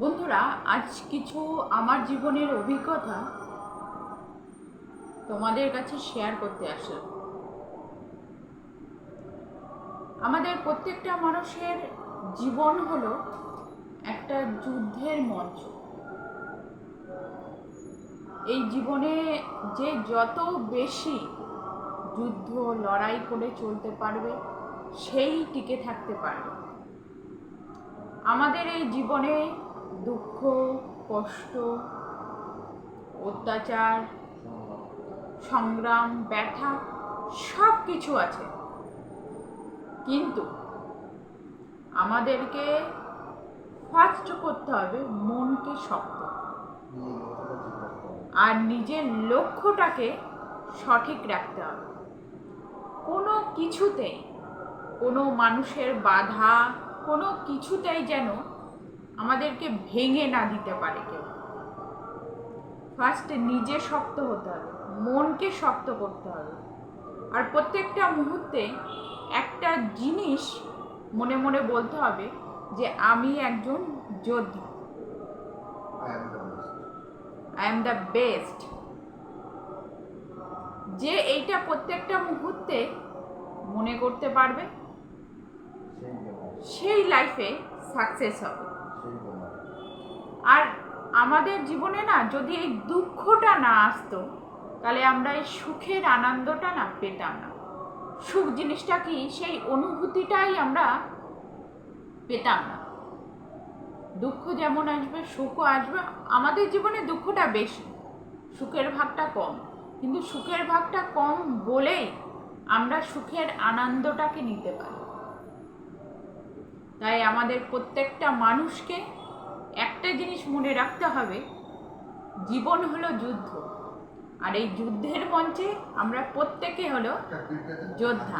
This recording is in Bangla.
বন্ধুরা, আজ কিছু আমার জীবনের অভিজ্ঞতা তোমাদের কাছে শেয়ার করতে আসলাম। আমাদের প্রত্যেকটা মানুষের জীবন হলো একটা যুদ্ধের মঞ্চ। এই জীবনে যে যত বেশি যুদ্ধ, লড়াই করে চলতে পারবে, সেই টিকে থাকতে পারবে। আমাদের এই জীবনে দুঃখ, কষ্ট, অত্যাচার, সংগ্রাম, ব্যথা সব কিছু আছে। কিন্তু আমাদেরকে ফার্স্ট করতে হবে মনকে শক্ত। আর নিজের লক্ষ্যটাকে সঠিক রাখতে হবে। কোনো কিছুতেই কোনো মানুষের বাধা, কোনো কিছুতেই যেন আমাদেরকে ভেঙে না দিতে পারে কেউ। ফার্স্ট নিজে শক্ত হতে হবে মনকে শক্ত করতে হবে। আর প্রত্যেকটা মুহূর্তে একটা জিনিস মনে মনে বলতে হবে যে আমি একজন যোদ্ধা। আই এম দ্য বেস্ট যে এইটা প্রত্যেকটা মুহূর্তে মনে করতে পারবে সেই লাইফে সাকসেস হবে। আর আমাদের জীবনে না যদি এই দুঃখটা না আসতো, তাহলে আমরা এই সুখের আনন্দটা না পেতাম না। সুখ জিনিসটা কি? সেই অনুভূতিটাই আমরা পেতাম না। দুঃখ যেমন আসবে, সুখও আসবে। আমাদের জীবনে দুঃখটা বেশি, সুখের ভাগটা কম। কিন্তু সুখের ভাগটা কম বলেই আমরা সুখের আনন্দটাকে নিতে পারি। তাই আমাদের প্রত্যেকটা মানুষকে একটা জিনিস মনে রাখতে হবে জীবন হলো যুদ্ধ। আর এই যুদ্ধের মঞ্চে আমরা প্রত্যেকে হলো যোদ্ধা।